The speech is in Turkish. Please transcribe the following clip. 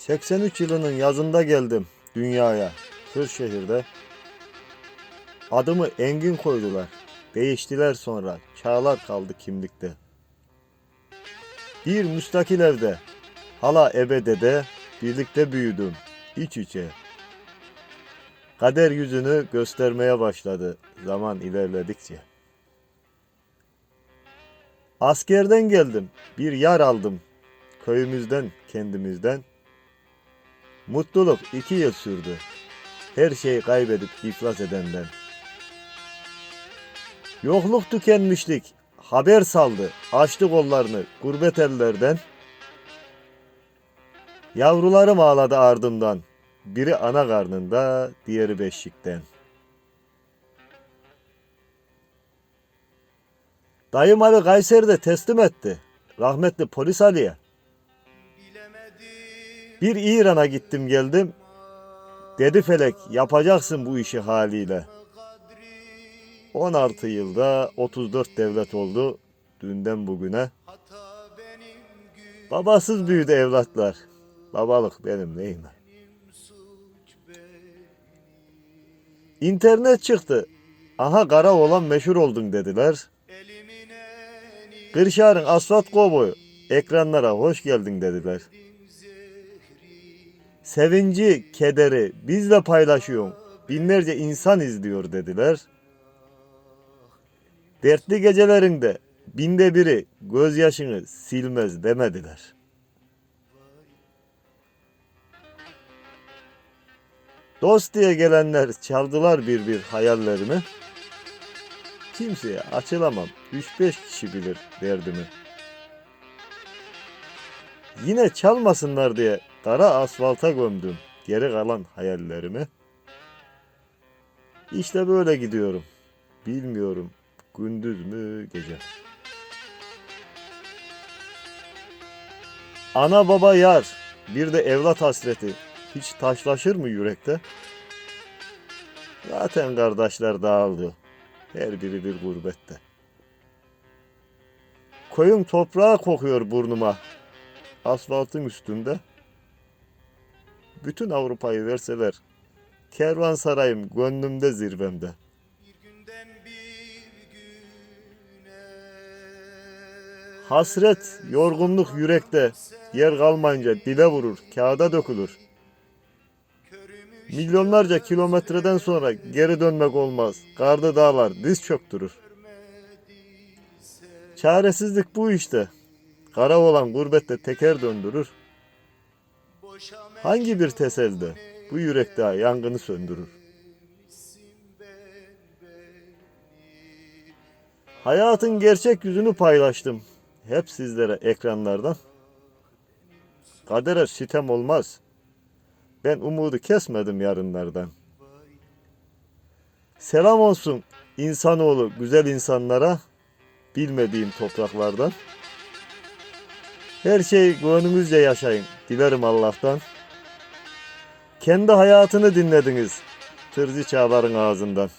83 yılının yazında geldim dünyaya, Kırşehir'de. Adımı Engin koydular. Değiştiler sonra. Çağlar kaldı kimlikte. Bir müstakil evde, hala ebedede birlikte büyüdüm, iç içe. Kader yüzünü göstermeye başladı zaman ilerledikçe. Askerden geldim, bir yar aldım. Köyümüzden, kendimizden. Mutluluk iki yıl sürdü. Her şeyi kaybedip iflas edenden. Yokluk tükenmişlik, haber saldı, açtı kollarını gurbet ellerden. Yavrularım ağladı ardımdan, biri ana karnında, diğeri beşikten. Dayım Ali Kayseri'de teslim etti, rahmetli polis Ali'ye. Bir İran'a gittim geldim, dedi felek yapacaksın bu işi haliyle. 16 yılda 34 devlet oldu dünden bugüne. Babasız büyüdü evlatlar. Babalık benim neyime. İnternet çıktı. Aha kara olan meşhur oldun dediler. Kırşehir'in asfalt kovboyu ekranlara hoş geldin dediler. Sevinci, kederi bizle paylaşıyorsun. Binlerce insan izliyor dediler. Dertli gecelerinde binde biri gözyaşını silmez demediler. Dost diye gelenler çaldılar bir bir hayallerimi. Kimseye açılamam. 3-5 kişi bilir derdimi. Yine çalmasınlar diye kara asfalta gömdüm geri kalan hayallerimi. İşte böyle gidiyorum. Bilmiyorum gündüz mü gece. Ana baba yar, bir de evlat hasreti hiç taşlaşır mı yürekte? Zaten kardeşler dağıldı. Her biri bir gurbette. Koyun toprağı kokuyor burnuma. Asfaltın üstünde. Bütün Avrupa'yı verseler. Kervansarayım gönlümde zirvemde. Hasret, yorgunluk yürekte. Yer kalmayınca dile vurur, kağıda dökülür. Milyonlarca kilometreden sonra geri dönmek olmaz. Kardı dağlar diz çöktürür. Çaresizlik bu işte. Kara olan gurbette teker döndürür. Hangi bir teselde bu yürekte yangını söndürür? Hayatın gerçek yüzünü paylaştım. Hep sizlere ekranlardan. Kadere sitem olmaz. Ben umudu kesmedim yarınlardan. Selam olsun insanoğlu güzel insanlara bilmediğim topraklardan. Her şey gönlünüzce yaşayın. Dilerim Allah'tan. Kendi hayatını dinlediniz. Tırcı Çağlar'ın ağzından.